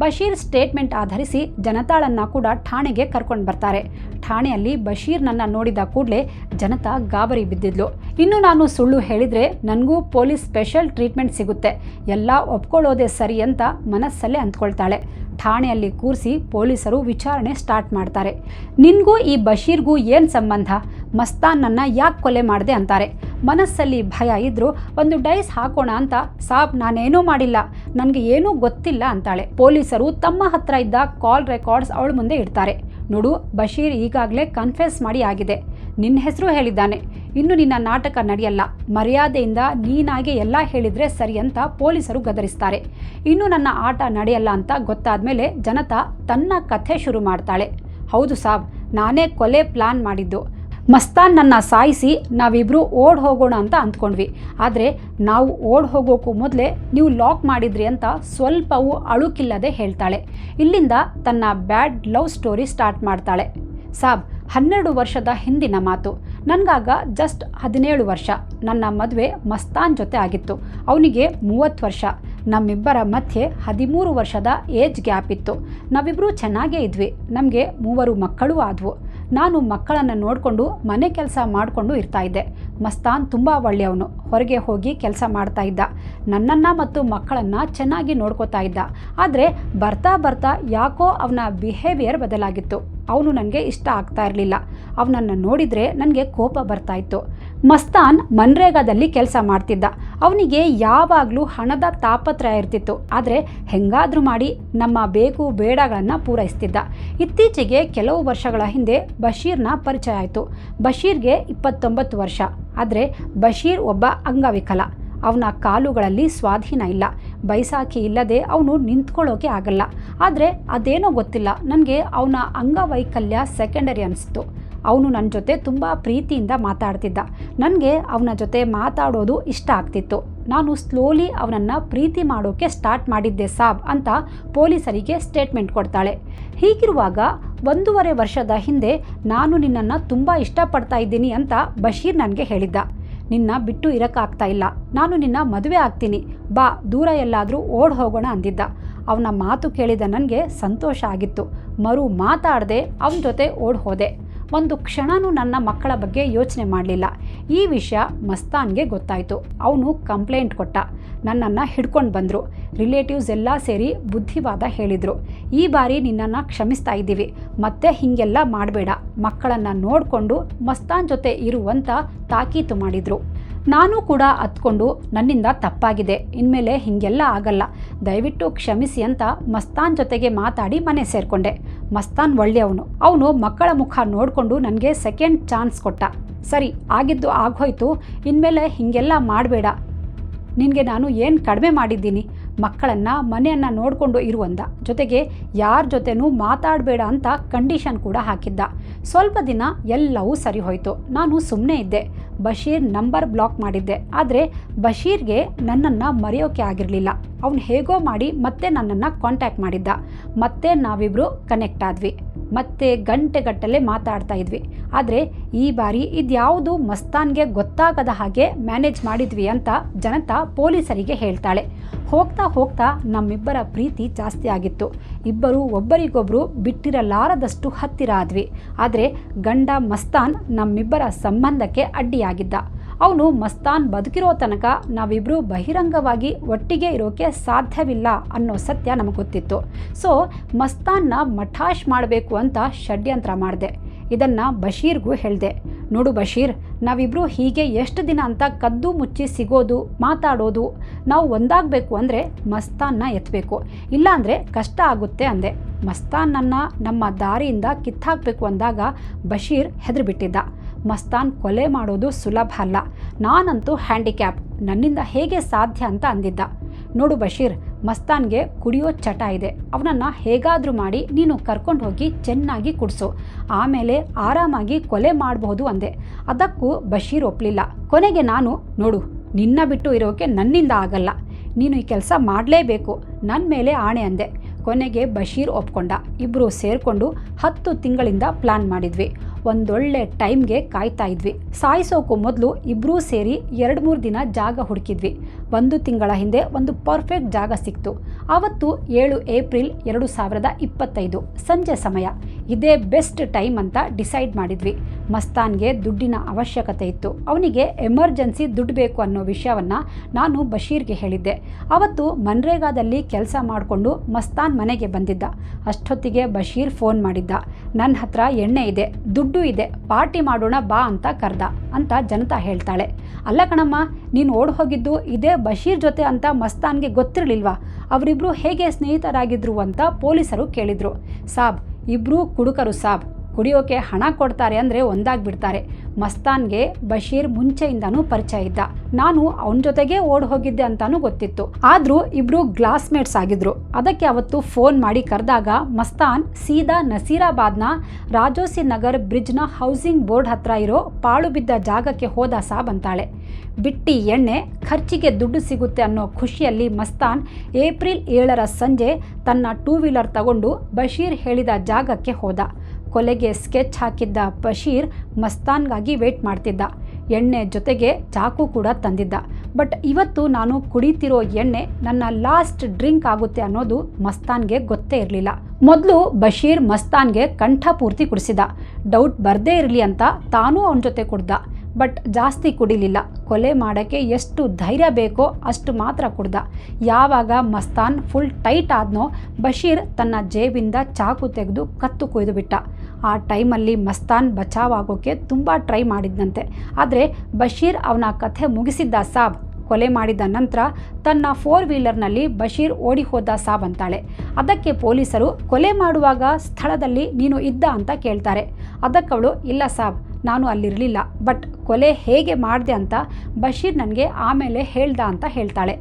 ಬಶೀರ್ ಸ್ಟೇಟ್ಮೆಂಟ್ ಆಧರಿಸಿ ಜನತಾಳನ್ನ ಕೂಡ ಠಾಣೆಗೆ ಕರ್ಕೊಂಡು ಬರ್ತಾರೆ. ಠಾಣೆಯಲ್ಲಿ ಬಶೀರ್ನನ್ನ ನೋಡಿದ ಕೂಡಲೇ ಜನತಾ ಗಾಬರಿ ಬಿದ್ದಿದ್ಲು. ಇನ್ನು ನಾನು ಸುಳ್ಳು ಹೇಳಿದ್ರೆ ನನಗೂ ಪೊಲೀಸ್ ಸ್ಪೆಷಲ್ ಟ್ರೀಟ್ಮೆಂಟ್ ಸಿಗುತ್ತೆ. ಎಲ್ಲ ಒಪ್ಕೊಳ್ಳೋದೇ ಸರಿ ಅಂತ ಮನಸ್ಸಲ್ಲೇ ಅಂದ್ಕೊಳ್ತಾಳೆ ಠಾಣೆಯಲ್ಲಿ ಕೂರಿಸಿ ಪೊಲೀಸರು ವಿಚಾರಣೆ ಸ್ಟಾರ್ಟ್ ಮಾಡ್ತಾರೆ. ನಿನ್ಗೂ ಈ ಬಶೀರ್ಗೂ ಏನು ಸಂಬಂಧ? ಮಸ್ತಾನನ್ನ ಯಾಕೆ ಕೊಲೆ ಮಾಡಿದೆ ಅಂತಾರೆ. ಮನಸ್ಸಲ್ಲಿ ಭಯ ಇದ್ದರೂ ಒಂದು ಡೈಸ್ ಹಾಕೋಣ ಅಂತ ಸಾಬ್ ನಾನೇನೂ ಮಾಡಿಲ್ಲ. ನನಗೆ ಏನೂ ಗೊತ್ತಿಲ್ಲ ಅಂತಾಳೆ. ಪೊಲೀಸರು ತಮ್ಮ ಹತ್ರ ಇದ್ದ ಕಾಲ್ ರೆಕಾರ್ಡ್ಸ್ ಅವಳ ಮುಂದೆ ಇಡ್ತಾರೆ. ನೋಡು, ಬಶೀರ್ ಈಗಾಗಲೇ ಕನ್ಫೆಸ್ ಮಾಡಿ ಆಗಿದೆ. ನಿನ್ನ ಹೆಸರು ಹೇಳಿದ್ದಾನೆ. ಇನ್ನು ನಿನ್ನ ನಾಟಕ ನಡೆಯಲ್ಲ. ಮರ್ಯಾದೆಯಿಂದ ನೀನಾಗೆ ಎಲ್ಲ ಹೇಳಿದ್ರೆ ಸರಿ ಅಂತ ಪೊಲೀಸರು ಗದರಿಸ್ತಾರೆ. ಇನ್ನು ನನ್ನ ಆಟ ನಡೆಯಲ್ಲ ಅಂತ ಗೊತ್ತಾದ ಮೇಲೆ ಜನತಾ ತನ್ನ ಕಥೆ ಶುರು ಮಾಡ್ತಾಳೆ. ಹೌದು ಸಾಬ್, ನಾನೇ ಕೊಲೆ ಪ್ಲಾನ್ ಮಾಡಿದ್ದು. ಮಸ್ತಾನ್ ನನ್ನ ಸಾಯಿಸಿ ನಾವಿಬ್ಬರು ಓಡ್ ಹೋಗೋಣ ಅಂತ ಅಂದ್ಕೊಂಡ್ವಿ. ಆದರೆ ನಾವು ಓಡ್ ಹೋಗೋಕ್ಕೂ ಮೊದಲೇ ನೀವು ಲಾಕ್ ಮಾಡಿದ್ರಿ ಅಂತ ಸ್ವಲ್ಪವೂ ಅಳುಕಿಲ್ಲದೆ ಹೇಳ್ತಾಳೆ. ಇಲ್ಲಿಂದ ತನ್ನ ಬ್ಯಾಡ್ ಲವ್ ಸ್ಟೋರಿ ಸ್ಟಾರ್ಟ್ ಮಾಡ್ತಾಳೆ. ಸಾಬ್ ಹನ್ನೆರಡು ವರ್ಷದ ಹಿಂದಿನ ಮಾತು. ನನಗಾಗ ಜಸ್ಟ್ ಹದಿನೇಳು ವರ್ಷ. ನನ್ನ ಮದುವೆ ಮಸ್ತಾನ್ ಜೊತೆ ಆಗಿತ್ತು. ಅವನಿಗೆ ಮೂವತ್ತು ವರ್ಷ. ನಮ್ಮಿಬ್ಬರ ಮಧ್ಯೆ ಹದಿಮೂರು ವರ್ಷದ ಏಜ್ ಗ್ಯಾಪ್ ಇತ್ತು. ನಾವಿಬ್ಬರೂ ಚೆನ್ನಾಗೇ ಇದ್ವಿ. ನಮಗೆ ಮೂವರು ಮಕ್ಕಳು ಆದವು. ನಾನು ಮಕ್ಕಳನ್ನು ನೋಡಿಕೊಂಡು ಮನೆ ಕೆಲಸ ಮಾಡಿಕೊಂಡು ಇರ್ತಾ ಇದ್ದೆ. ಮಸ್ತಾನ್ ತುಂಬ ಒಳ್ಳೆಯವನು. ಹೊರಗೆ ಹೋಗಿ ಕೆಲಸ ಮಾಡ್ತಾ ಇದ್ದ. ನನ್ನನ್ನು ಮತ್ತು ಮಕ್ಕಳನ್ನು ಚೆನ್ನಾಗಿ ನೋಡ್ಕೋತಾ ಇದ್ದ. ಆದರೆ ಬರ್ತಾ ಬರ್ತಾ ಯಾಕೋ ಅವನ ಬಿಹೇವಿಯರ್ ಬದಲಾಗಿತ್ತು. ಅವನು ನನಗೆ ಇಷ್ಟ ಆಗ್ತಾ ಇರಲಿಲ್ಲ. ಅವನನ್ನು ನೋಡಿದರೆ ನನಗೆ ಕೋಪ ಬರ್ತಾ ಇತ್ತು. ಮಸ್ತಾನ್ ಮನ್ರೇಗಾದಲ್ಲಿ ಕೆಲಸ ಮಾಡ್ತಿದ್ದ. ಅವನಿಗೆ ಯಾವಾಗಲೂ ಹಣದ ತಾಪತ್ರಯ ಇರ್ತಿತ್ತು. ಆದರೆ ಹೆಂಗಾದರೂ ಮಾಡಿ ನಮ್ಮ ಬೇಕು ಬೇಡಗಳನ್ನು ಪೂರೈಸ್ತಿದ್ದ. ಇತ್ತೀಚೆಗೆ ಕೆಲವು ವರ್ಷಗಳ ಹಿಂದೆ ಬಶೀರ್ನ ಪರಿಚಯ ಆಯಿತು. ಬಶೀರ್ಗೆ ಇಪ್ಪತ್ತೊಂಬತ್ತು ವರ್ಷ. ಆದರೆ ಬಶೀರ್ ಒಬ್ಬ ಅಂಗವಿಕಲ. ಅವನ ಕಾಲುಗಳಲ್ಲಿ ಸ್ವಾಧೀನ ಇಲ್ಲ. ಬೈಸಾಖಿ ಇಲ್ಲದೆ ಅವನು ನಿಂತ್ಕೊಳ್ಳೋಕೆ ಆಗಲ್ಲ. ಆದರೆ ಅದೇನೋ ಗೊತ್ತಿಲ್ಲ. ನನಗೆ ಅವನ ಅಂಗವೈಕಲ್ಯ ಸೆಕೆಂಡರಿ ಅನಿಸ್ತು. ಅವನು ನನ್ನ ಜೊತೆ ತುಂಬ ಪ್ರೀತಿಯಿಂದ ಮಾತಾಡ್ತಿದ್ದ. ನನಗೆ ಅವನ ಜೊತೆ ಮಾತಾಡೋದು ಇಷ್ಟ ಆಗ್ತಿತ್ತು. ನಾನು ಸ್ಲೋಲಿ ಅವನನ್ನು ಪ್ರೀತಿ ಮಾಡೋಕ್ಕೆ ಸ್ಟಾರ್ಟ್ ಮಾಡಿದ್ದೆ ಸಾಬ್ ಅಂತ ಪೊಲೀಸರಿಗೆ ಸ್ಟೇಟ್ಮೆಂಟ್ ಕೊಡ್ತಾಳೆ. ಹೀಗಿರುವಾಗ ಒಂದೂವರೆ ವರ್ಷದ ಹಿಂದೆ ನಾನು ನಿನ್ನನ್ನು ತುಂಬ ಇಷ್ಟಪಡ್ತಾ ಇದ್ದೀನಿ ಅಂತ ಬಶೀರ್ ನನಗೆ ಹೇಳಿದ್ದ. ನಿನ್ನ ಬಿಟ್ಟು ಇರೋಕ್ಕಾಗ್ತಾ ಇಲ್ಲ. ನಾನು ನಿನ್ನ ಮದುವೆ ಆಗ್ತೀನಿ. ಬಾ, ದೂರ ಎಲ್ಲಾದರೂ ಓಡ್ ಹೋಗೋಣ ಅಂದಿದ್ದ. ಅವನ ಮಾತು ಕೇಳಿದ ನನಗೆ ಸಂತೋಷ ಆಗಿತ್ತು. ಮರು ಮಾತಾಡದೆ ಅವನ ಜೊತೆ ಓಡ್ ಹೋದೆ. ಒಂದು ಕ್ಷಣನೂ ನನ್ನ ಮಕ್ಕಳ ಬಗ್ಗೆ ಯೋಚನೆ ಮಾಡಲಿಲ್ಲ. ಈ ವಿಷಯ ಮಸ್ತಾನ್ಗೆ ಗೊತ್ತಾಯಿತು. ಅವನು ಕಂಪ್ಲೇಂಟ್ ಕೊಟ್ಟ. ನನ್ನನ್ನು ಹಿಡ್ಕೊಂಡು ಬಂದರು. ರಿಲೇಟಿವ್ಸ್ ಎಲ್ಲ ಸೇರಿ ಬುದ್ಧಿವಾದ ಹೇಳಿದರು. ಈ ಬಾರಿ ನಿನ್ನನ್ನು ಕ್ಷಮಿಸ್ತಾ ಇದ್ದೀವಿ. ಮತ್ತೆ ಹೀಗೆಲ್ಲ ಮಾಡಬೇಡ. ಮಕ್ಕಳನ್ನು ನೋಡಿಕೊಂಡು ಮಸ್ತಾನ್ ಜೊತೆ ಇರುವಂತ ತಾಕೀತು ಮಾಡಿದರು. ನಾನು ಕೂಡ ಅತ್ಕೊಂಡು ನನ್ನಿಂದ ತಪ್ಪಾಗಿದೆ. ಇನ್ಮೇಲೆ ಹೀಗೆಲ್ಲ ಆಗಲ್ಲ. ದಯವಿಟ್ಟು ಕ್ಷಮಿಸಿ ಅಂತ ಮಸ್ತಾನ್ ಜೊತೆಗೆ ಮಾತಾಡಿ ಮನೆ ಸೇರಿಕೊಂಡೆ. ಮಸ್ತಾನ್ ಒಳ್ಳೆಯವನು. ಅವನು ಮಕ್ಕಳ ಮುಖ ನೋಡಿಕೊಂಡು ನನಗೆ ಸೆಕೆಂಡ್ ಚಾನ್ಸ್ ಕೊಟ್ಟ. ಸರಿ, ಆಗಿದ್ದು ಆಗೋಯ್ತು ಇನ್ಮೇಲೆ ಹೀಗೆಲ್ಲ ಮಾಡಬೇಡ. ನಿನಗೆ ನಾನು ಏನು ಕಡಿಮೆ ಮಾಡಿದ್ದೀನಿ? ಮಕ್ಕಳನ್ನು, ಮನೆಯನ್ನು ನೋಡಿಕೊಂಡು ಇರುವಂದ ಜೊತೆಗೆ ಯಾರ ಜೊತೆನೂ ಮಾತಾಡಬೇಡ ಅಂತ ಕಂಡೀಷನ್ ಕೂಡ ಹಾಕಿದ್ದ. ಸ್ವಲ್ಪ ದಿನ ಎಲ್ಲವೂ ಸರಿ ಹೋಯಿತು. ನಾನು ಸುಮ್ಮನೆ ಇದ್ದೆ. ಬಶೀರ್ ನಂಬರ್ ಬ್ಲಾಕ್ ಮಾಡಿದ್ದೆ. ಆದರೆ ಬಶೀರ್ಗೆ ನನ್ನನ್ನು ಮರೆಯೋಕೆ ಆಗಿರಲಿಲ್ಲ. ಅವನು ಹೇಗೋ ಮಾಡಿ ಮತ್ತೆ ನನ್ನನ್ನು ಕಾಂಟ್ಯಾಕ್ಟ್ ಮಾಡಿದ್ದ. ಮತ್ತೆ ನಾವಿಬ್ಬರು ಕನೆಕ್ಟ್ ಆದ್ವಿ. ಮತ್ತೆ ಗಂಟೆಗಟ್ಟಲೆ ಮಾತಾಡ್ತಾ ಇದ್ವಿ. ಆದರೆ ಈ ಬಾರಿ ಇದ್ಯಾವುದು ಮಸ್ತಾನ್ಗೆ ಗೊತ್ತಾಗದ ಹಾಗೆ ಮ್ಯಾನೇಜ್ ಮಾಡಿದ್ವಿ ಅಂತ ಜನತಾ ಪೊಲೀಸರಿಗೆ ಹೇಳ್ತಾಳೆ. ಹೋಗ್ತಾ ಹೋಗ್ತಾ ನಮ್ಮಿಬ್ಬರ ಪ್ರೀತಿ ಜಾಸ್ತಿ ಆಗಿತ್ತು. ಇಬ್ಬರು ಒಬ್ಬರಿಗೊಬ್ಬರು ಬಿಟ್ಟಿರಲಾರದಷ್ಟು ಹತ್ತಿರ ಆದ್ವಿ. ಆದರೆ ಗಂಡ ಮಸ್ತಾನ್ ನಮ್ಮಿಬ್ಬರ ಸಂಬಂಧಕ್ಕೆ ಅಡ್ಡಿಯಾಗಿದ್ದ. ಅವನು ಮಸ್ತಾನ್ ಬದುಕಿರೋ ತನಕ ನಾವಿಬ್ಬರು ಬಹಿರಂಗವಾಗಿ ಒಟ್ಟಿಗೆ ಇರೋಕೆ ಸಾಧ್ಯವಿಲ್ಲ ಅನ್ನೋ ಸತ್ಯ ನಮಗೆ ಗೊತ್ತಿತ್ತು. ಸೊ, ಮಸ್ತಾನ್ನ ಮಠಾಶ್ ಮಾಡಬೇಕು ಅಂತ ಷಡ್ಯಂತ್ರ ಮಾಡಿದೆ. ಇದನ್ನು ಬಶೀರ್ಗೂ ಹೇಳಿದೆ. ನೋಡು ಬಶೀರ್ ನಾವಿಬ್ಬರು ಹೀಗೆ ಎಷ್ಟು ದಿನ ಅಂತ ಕದ್ದು ಮುಚ್ಚಿ ಸಿಗೋದು, ಮಾತಾಡೋದು, ನಾವು ಒಂದಾಗಬೇಕು ಅಂದರೆ ಮಸ್ತಾನ್ನ ಎತ್ತಬೇಕು ಇಲ್ಲಾಂದರೆ ಕಷ್ಟ ಆಗುತ್ತೆ ಅಂದೆ. ಮಸ್ತಾನನ್ನು ನಮ್ಮ ದಾರಿಯಿಂದ ಕಿತ್ತಾಕಬೇಕು ಅಂದಾಗ ಬಶೀರ್ ಹೆದರಿಬಿಟ್ಟಿದ್ದ. ಮಸ್ತಾನ್ ಕೊಲೆ ಮಾಡೋದು ಸುಲಭ ಅಲ್ಲ. ನಾನಂತೂ ಹ್ಯಾಂಡಿಕ್ಯಾಪ್. ನನ್ನಿಂದ ಹೇಗೆ ಸಾಧ್ಯ ಅಂತ ಅಂದಿದ್ದ. ನೋಡು ಬಶೀರ್, ಮಸ್ತಾನ್ಗೆ ಕುಡಿಯೋ ಚಟ ಇದೆ. ಅವನನ್ನು ಹೇಗಾದರೂ ಮಾಡಿ ನೀನು ಕರ್ಕೊಂಡು ಹೋಗಿ ಚೆನ್ನಾಗಿ ಕುಡಿಸು. ಆಮೇಲೆ ಆರಾಮಾಗಿ ಕೊಲೆ ಮಾಡಬಹುದು ಅಂದೆ. ಅದಕ್ಕೂ ಬಶೀರ್ ಒಪ್ಪಲಿಲ್ಲ ಕೊನೆಗೆ ನಾನು, ನೋಡು, ನಿನ್ನ ಬಿಟ್ಟು ಇರೋಕೆ ನನ್ನಿಂದ ಆಗಲ್ಲ. ನೀನು ಈ ಕೆಲಸ ಮಾಡಲೇಬೇಕು. ನನ್ನ ಮೇಲೆ ಆಣೆ ಅಂದೆ. ಕೊನೆಗೆ ಬಶೀರ್ ಒಪ್ಕೊಂಡ. ಇಬ್ಬರು ಸೇರಿಕೊಂಡು ಹತ್ತು ತಿಂಗಳಿಂದ ಪ್ಲಾನ್ ಮಾಡಿದ್ವಿ. ಒಂದೊಳ್ಳೆ ಟೈಮ್ಗೆ ಕಾಯ್ತಾ ಇದ್ವಿ. ಸಾಯಿಸೋಕು ಮೊದಲು ಇಬ್ಬರೂ ಸೇರಿ ಎರಡು ಮೂರು ದಿನ ಜಾಗ ಹುಡುಕಿದ್ವಿ. ಒಂದು ತಿಂಗಳ ಹಿಂದೆ ಒಂದು ಪರ್ಫೆಕ್ಟ್ ಜಾಗ ಸಿಕ್ತು. ಆವತ್ತು ಏಳು ಏಪ್ರಿಲ್ ಎರಡು ಸಾವಿರದ ಇಪ್ಪತ್ತೈದು, ಸಂಜೆ ಸಮಯ. ಇದೇ ಬೆಸ್ಟ್ ಟೈಮ್ ಅಂತ ಡಿಸೈಡ್ ಮಾಡಿದ್ವಿ. ಮಸ್ತಾನ್ಗೆ ದುಡ್ಡಿನ ಅವಶ್ಯಕತೆ ಇತ್ತು. ಅವನಿಗೆ ಎಮರ್ಜೆನ್ಸಿ ದುಡ್ಡು ಬೇಕು ಅನ್ನೋ ವಿಷಯವನ್ನು ನಾನು ಬಶೀರ್ಗೆ ಹೇಳಿದ್ದೆ. ಅವತ್ತು ಮನ್ರೇಗಾದಲ್ಲಿ ಕೆಲಸ ಮಾಡಿಕೊಂಡು ಮಸ್ತಾನ್ ಮನೆಗೆ ಬಂದಿದ್ದ. ಅಷ್ಟೊತ್ತಿಗೆ ಬಶೀರ್ ಫೋನ್ ಮಾಡಿದ್ದ. ನನ್ನ ಹತ್ರ ಎಣ್ಣೆ ಇದೆ. ದುಡ್ಡು ಇದೆ, ಪಾರ್ಟಿ ಮಾಡೋಣ ಬಾ ಅಂತ ಕರ್ದ ಅಂತ ಜನತಾ ಹೇಳ್ತಾಳೆ. ಅಲ್ಲ ಕಣಮ್ಮ, ನೀನು ಓಡ್ ಹೋಗಿದ್ದು ಇದೇ ಬಶೀರ್ ಜೊತೆ ಅಂತ ಮಸ್ತಾನ್ಗೆ ಗೊತ್ತಿರಲಿಲ್ವಾ? ಅವರಿಬ್ಬರು ಹೇಗೆ ಸ್ನೇಹಿತರಾಗಿದ್ರು ಅಂತ ಪೊಲೀಸರು ಕೇಳಿದರು. ಸಾಬ್ ಇಬ್ಬರೂ ಕುಡುಕರು ಸಾಬ್. ಕುಡಿಯೋಕೆ ಹಣ ಕೊಡ್ತಾರೆ ಅಂದರೆ ಒಂದಾಗ್ಬಿಡ್ತಾರೆ. ಮಸ್ತಾನ್ಗೆ ಬಶೀರ್ ಮುಂಚೆಯಿಂದನೂ ಪರಿಚಯ ಇದ್ದ. ನಾನು ಅವನ ಜೊತೆಗೆ ಓಡ್ ಹೋಗಿದ್ದೆ ಅಂತಾನೂ ಗೊತ್ತಿತ್ತು. ಆದರೂ ಇಬ್ರು ಗ್ಲಾಸ್ಮೇಟ್ಸ್ ಆಗಿದ್ರು. ಅದಕ್ಕೆ ಅವತ್ತು ಫೋನ್ ಮಾಡಿ ಕರೆದಾಗ ಮಸ್ತಾನ್ ಸೀದಾ ನಸೀರಾಬಾದ್ನ ರಾಜೋಸಿ ನಗರ್ ಬ್ರಿಡ್ಜ್ನ ಹೌಸಿಂಗ್ ಬೋರ್ಡ್ ಹತ್ರ ಇರೋ ಪಾಳು ಬಿದ್ದ ಜಾಗಕ್ಕೆ ಹೋದ ಸಾಬ್ ಅಂತಾಳೆ. ಬಿಟ್ಟಿ ಎಣ್ಣೆ ಖರ್ಚಿಗೆ ದುಡ್ಡು ಸಿಗುತ್ತೆ ಅನ್ನೋ ಖುಷಿಯಲ್ಲಿ ಮಸ್ತಾನ್ ಏಪ್ರಿಲ್ ಏಳರ ಸಂಜೆ ತನ್ನ ಟೂ ವೀಲರ್ ತಗೊಂಡು ಬಶೀರ್ ಹೇಳಿದ ಜಾಗಕ್ಕೆ ಹೋದ. ಕೊಲೆಗೆ ಸ್ಕೆಚ್ ಹಾಕಿದ್ದ ಬಶೀರ್ ಮಸ್ತಾನ್ಗಾಗಿ ವೇಟ್ ಮಾಡ್ತಿದ್ದ. ಎಣ್ಣೆ ಜೊತೆಗೆ ಚಾಕು ಕೂಡ ತಂದಿದ್ದ. ಬಟ್ ಇವತ್ತು ನಾನು ಕುಡಿತಿರೋ ಎಣ್ಣೆ ನನ್ನ ಲಾಸ್ಟ್ ಡ್ರಿಂಕ್ ಆಗುತ್ತೆ ಅನ್ನೋದು ಮಸ್ತಾನ್ಗೆ ಗೊತ್ತೇ ಇರಲಿಲ್ಲ. ಮೊದಲು ಬಶೀರ್ ಮಸ್ತಾನ್ಗೆ ಕಂಠ ಪೂರ್ತಿ ಕುಡಿಸಿದ. ಡೌಟ್ ಬರದೇ ಇರಲಿ ಅಂತ ತಾನೂ ಅವನ ಜೊತೆ ಕುಡ್ದ. ಬಟ್ ಜಾಸ್ತಿ ಕುಡಿಲಿಲ್ಲ. ಕೊಲೆ ಮಾಡೋಕ್ಕೆ ಎಷ್ಟು ಧೈರ್ಯ ಬೇಕೋ ಅಷ್ಟು ಮಾತ್ರ ಕುಡ್ದ. ಯಾವಾಗ ಮಸ್ತಾನ್ ಫುಲ್ ಟೈಟ್ ಆದ್ನೋ ಬಶೀರ್ ತನ್ನ ಜೇಬಿಂದ ಚಾಕು ತೆಗೆದು ಕತ್ತು ಕೊಯ್ದು ಬಿಟ್ಟ. ಆ ಟೈಮಲ್ಲಿ ಮಸ್ತಾನ್ ಬಚಾವ್ ಆಗೋಕ್ಕೆ ತುಂಬ ಟ್ರೈ ಮಾಡಿದ್ನಂತೆ. ಆದರೆ ಬಶೀರ್ ಅವನ ಕಥೆ ಮುಗಿಸಿದ್ದ ಸಾಬ್ ಕೊಲೆ ಮಾಡಿದ ನಂತರ ತನ್ನ ಫೋರ್ ವೀಲರ್ನಲ್ಲಿ ಬಶೀರ್ ಓಡಿ ಹೋದ ಸಾಬ್ ಅಂತಾಳೆ. ಅದಕ್ಕೆ ಪೊಲೀಸರು ಕೊಲೆ ಮಾಡುವಾಗ ಸ್ಥಳದಲ್ಲಿ ನೀನು ಇದ್ದ ಅಂತ ಕೇಳ್ತಾರೆ. ಅದಕ್ಕವಳು, ಇಲ್ಲ ಸಾಬ್, ನಾನು ಅಲ್ಲಿರಲಿಲ್ಲ, ಬಟ್ ಕೊಲೆ ಹೇಗೆ ಮಾಡಿದೆ ಅಂತ ಬಶೀರ್ ನನಗೆ ಆಮೇಲೆ ಹೇಳ್ದ ಅಂತ ಹೇಳ್ತಾಳೆ.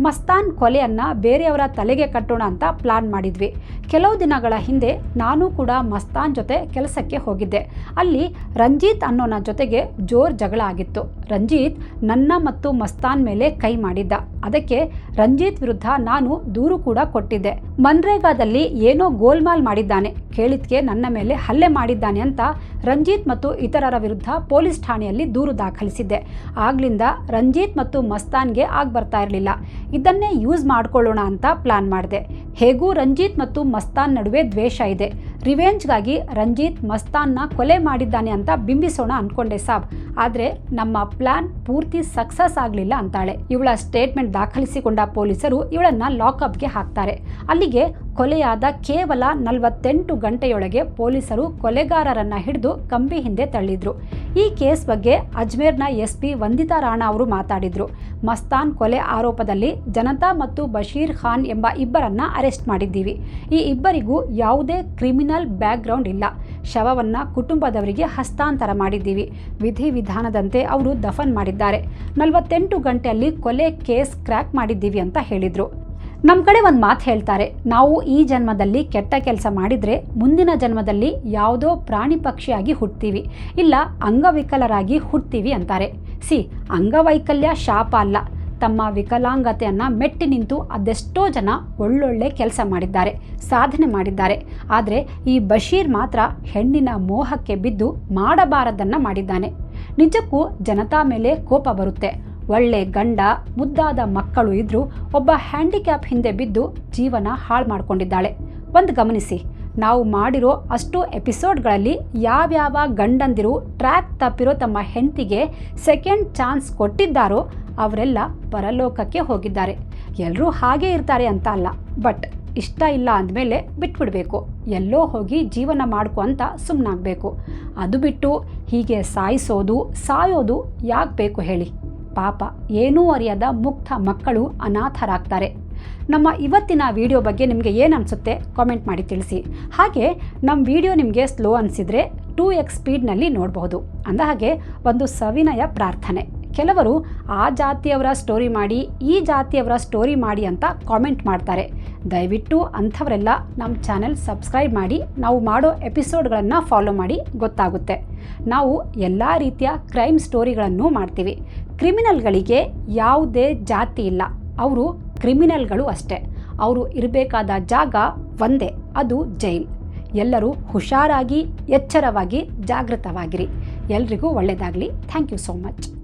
ಮಸ್ತಾನ್ ಕೊಲೆಯನ್ನು ಬೇರೆಯವರ ತಲೆಗೆ ಕಟ್ಟೋಣ ಅಂತ ಪ್ಲಾನ್ ಮಾಡಿದ್ವಿ. ಕೆಲವು ದಿನಗಳ ಹಿಂದೆ ನಾನು ಕೂಡ ಮಸ್ತಾನ್ ಜೊತೆ ಕೆಲಸಕ್ಕೆ ಹೋಗಿದ್ದೆ. ಅಲ್ಲಿ ರಂಜಿತ್ ಅನ್ನೋನ ಜೊತೆಗೆ ಜೋರ್ ಜಗಳ ಆಗಿತ್ತು. ರಂಜಿತ್ ನನ್ನ ಮತ್ತು ಮಸ್ತಾನ್ ಮೇಲೆ ಕೈ ಮಾಡಿದ್ದ. ಅದಕ್ಕೆ ರಂಜಿತ್ ವಿರುದ್ಧ ನಾನು ದೂರು ಕೂಡ ಕೊಟ್ಟಿದ್ದೆ. ಮನ್ರೇಗಾದಲ್ಲಿ ಏನೋ ಗೋಲ್ಮಾಲ್ ಮಾಡಿದ್ದಾನೆ. ಕೇಳಿದ್ಕೆ ನನ್ನ ಮೇಲೆ ಹಲ್ಲೆ ಮಾಡಿದ್ದಾನೆ ಅಂತ ರಂಜಿತ್ ಮತ್ತು ಇತರರ ವಿರುದ್ಧ ಪೊಲೀಸ್ ಠಾಣೆಯಲ್ಲಿ ದೂರು ದಾಖಲಿಸಿದ್ದೆ. ಆಗ್ಲಿಂದ ರಂಜಿತ್ ಮತ್ತು ಮಸ್ತಾನ್ಗೆ ಆಗ ಬರ್ತಾ ಇರಲಿಲ್ಲ. ಇದನ್ನೇ ಯೂಸ್ ಮಾಡ್ಕೊಳ್ಳೋಣ ಅಂತ ಪ್ಲಾನ್ ಮಾಡಿದೆ. ಹೇಗೂ ರಂಜಿತ್ ಮತ್ತು ಮಸ್ತಾನ್ ನಡುವೆ ದ್ವೇಷ ಇದೆ. ರಿವೆಂಜ್ಗಾಗಿ ರಂಜಿತ್ ಮಸ್ತಾನ್ನ ಕೊಲೆ ಮಾಡಿದ್ದಾನೆ ಅಂತ ಬಿಂಬಿಸೋಣ ಅಂದ್ಕೊಂಡೆ ಸಾಬ್. ಆದರೆ ನಮ್ಮ ಪ್ಲಾನ್ ಪೂರ್ತಿ ಸಕ್ಸಸ್ ಆಗಲಿಲ್ಲ ಅಂತಾಳೆ. ಇವಳ ಸ್ಟೇಟ್ಮೆಂಟ್ ದಾಖಲಿಸಿಕೊಂಡ ಪೊಲೀಸರು ಇವಳನ್ನ ಲಾಕಪ್ಗೆ ಹಾಕ್ತಾರೆ. ಅಲ್ಲಿಗೆ ಕೊಲೆಯಾದ ಕೇವಲ ನಲವತ್ತೆಂಟು ಗಂಟೆಯೊಳಗೆ ಪೊಲೀಸರು ಕೊಲೆಗಾರರನ್ನ ಹಿಡಿದು ಕಂಬಿ ಹಿಂದೆ ತಳ್ಳಿದ್ರು. ಈ ಕೇಸ್ ಬಗ್ಗೆ ಅಜ್ಮೇರ್ನ ಎಸ್ ಪಿ ವಂದಿತಾ ರಾಣಾ ಅವರು ಮಾತಾಡಿದ್ರು. ಮಸ್ತಾನ್ ಕೊಲೆ ಆರೋಪದಲ್ಲಿ ಜನತಾ ಮತ್ತು ಬಶೀರ್ ಖಾನ್ ಎಂಬ ಇಬ್ಬರನ್ನ ಅರೆಸ್ಟ್ ಮಾಡಿದ್ದೀವಿ. ಈ ಇಬ್ಬರಿಗೂ ಯಾವುದೇ ಕ್ರಿಮಿನಲ್ ಬ್ಯಾಕ್ಗ್ರೌಂಡ್ ಇಲ್ಲ. ಶವವನ್ನ ಕುಟುಂಬದವರಿಗೆ ಹಸ್ತಾಂತರ ಮಾಡಿದ್ದೀವಿ. ವಿಧಿವಿಧಾನದಂತೆ ಅವರು ದಫನ್ ಮಾಡಿದ್ದಾರೆ. ನಲವತ್ತೆಂಟು ಗಂಟೆಯಲ್ಲಿ ಕೊಲೆ ಕೇಸ್ ಕ್ರ್ಯಾಕ್ ಮಾಡಿದ್ದೀವಿ ಅಂತ ಹೇಳಿದ್ರು. ನಮ್ಮ ಕಡೆ ಒಂದು ಮಾತು ಹೇಳ್ತಾರೆ, ನಾವು ಈ ಜನ್ಮದಲ್ಲಿ ಕೆಟ್ಟ ಕೆಲಸ ಮಾಡಿದರೆ ಮುಂದಿನ ಜನ್ಮದಲ್ಲಿ ಯಾವುದೋ ಪ್ರಾಣಿ ಪಕ್ಷಿಯಾಗಿ ಹುಟ್ತೀವಿ, ಇಲ್ಲ ಅಂಗವಿಕಲರಾಗಿ ಹುಟ್ತೀವಿ ಅಂತಾರೆ. ಸಿ, ಅಂಗವೈಕಲ್ಯ ಶಾಪ ಅಲ್ಲ. ತಮ್ಮ ವಿಕಲಾಂಗತೆಯನ್ನು ಮೆಟ್ಟಿ ನಿಂತು ಅದೆಷ್ಟೋ ಜನ ಒಳ್ಳೊಳ್ಳೆ ಕೆಲಸ ಮಾಡಿದ್ದಾರೆ, ಸಾಧನೆ ಮಾಡಿದ್ದಾರೆ. ಆದರೆ ಈ ಬಶೀರ್ ಮಾತ್ರ ಹೆಣ್ಣಿನ ಮೋಹಕ್ಕೆ ಬಿದ್ದು ಮಾಡಬಾರದನ್ನು ಮಾಡಿದ್ದಾನೆ. ನಿಜಕ್ಕೂ ಜನತಾ ಮೇಲೆ ಕೋಪ ಬರುತ್ತೆ. ಒಳ್ಳೆ ಗಂಡ, ಮುದ್ದಾದ ಮಕ್ಕಳು ಇದ್ರೂ ಒಬ್ಬ ಹ್ಯಾಂಡಿಕ್ಯಾಪ್ ಹಿಂದೆ ಬಿದ್ದು ಜೀವನ ಹಾಳು ಮಾಡಿಕೊಂಡಿದ್ದಾಳೆ. ಒಂದು ಗಮನಿಸಿ, ನಾವು ಮಾಡಿರೋ ಅಷ್ಟು ಎಪಿಸೋಡ್ಗಳಲ್ಲಿ ಯಾವ್ಯಾವ ಗಂಡಂದಿರು ಟ್ರ್ಯಾಕ್ ತಪ್ಪಿರೋ ತಮ್ಮ ಹೆಂಡತಿಗೆ ಸೆಕೆಂಡ್ ಚಾನ್ಸ್ ಕೊಟ್ಟಿದ್ದಾರೋ ಅವರೆಲ್ಲ ಪರಲೋಕಕ್ಕೆ ಹೋಗಿದ್ದಾರೆ. ಎಲ್ಲರೂ ಹಾಗೇ ಇರ್ತಾರೆ ಅಂತ ಅಲ್ಲ, ಬಟ್ ಇಷ್ಟ ಇಲ್ಲ ಅಂದಮೇಲೆ ಬಿಟ್ಬಿಡಬೇಕು. ಎಲ್ಲೋ ಹೋಗಿ ಜೀವನ ಮಾಡ್ಕೊ ಅಂತ ಸುಮ್ಮನಾಗಬೇಕು ಅದು ಬಿಟ್ಟು ಹೀಗೆ ಸಾಯಿಸೋದು, ಸಾಯೋದು ಯಾಕೆ ಬೇಕು ಹೇಳಿ. ಪಾಪ ಏನೂ ಅರಿಯದ ಮುಕ್ತ ಮಕ್ಕಳು ಅನಾಥರಾಗ್ತಾರೆ. ನಮ್ಮ ಇವತ್ತಿನ ವಿಡಿಯೋ ಬಗ್ಗೆ ನಿಮಗೆ ಏನು ಅನಿಸುತ್ತೆ ಕಾಮೆಂಟ್ ಮಾಡಿ ತಿಳಿಸಿ. ಹಾಗೆ ನಮ್ಮ ವಿಡಿಯೋ ನಿಮಗೆ ಸ್ಲೋ ಅನಿಸಿದರೆ ಟೂ ಎಕ್ಸ್ ಸ್ಪೀಡ್ನಲ್ಲಿ ನೋಡಬಹುದು. ಅಂದ ಹಾಗೆ ಒಂದು ಸವಿನಯ ಪ್ರಾರ್ಥನೆ. ಕೆಲವರು ಆ ಜಾತಿಯವರ ಸ್ಟೋರಿ ಮಾಡಿ, ಈ ಜಾತಿಯವರ ಸ್ಟೋರಿ ಮಾಡಿ ಅಂತ ಕಾಮೆಂಟ್ ಮಾಡ್ತಾರೆ. ದಯವಿಟ್ಟು ಅಂಥವರೆಲ್ಲ ನಮ್ಮ ಚಾನೆಲ್ ಸಬ್ಸ್ಕ್ರೈಬ್ ಮಾಡಿ, ನಾವು ಮಾಡೋ ಎಪಿಸೋಡ್ಗಳನ್ನು ಫಾಲೋ ಮಾಡಿ ಗೊತ್ತಾಗುತ್ತೆ. ನಾವು ಎಲ್ಲ ರೀತಿಯ ಕ್ರೈಮ್ ಸ್ಟೋರಿಗಳನ್ನು ಮಾಡ್ತೀವಿ. ಕ್ರಿಮಿನಲ್ಗಳಿಗೆ ಯಾವುದೇ ಜಾತಿ ಇಲ್ಲ. ಅವರು ಕ್ರಿಮಿನಲ್ಗಳು ಅಷ್ಟೇ. ಅವರು ಇರಬೇಕಾದ ಜಾಗ ಒಂದೇ, ಅದು ಜೈಲ್. ಎಲ್ಲರೂ ಹುಷಾರಾಗಿ, ಎಚ್ಚರವಾಗಿ, ಜಾಗೃತವಾಗಿರಿ. ಎಲ್ರಿಗೂ ಒಳ್ಳೆಯದಾಗಲಿ ಥ್ಯಾಂಕ್ ಯು ಸೋ ಮಚ್.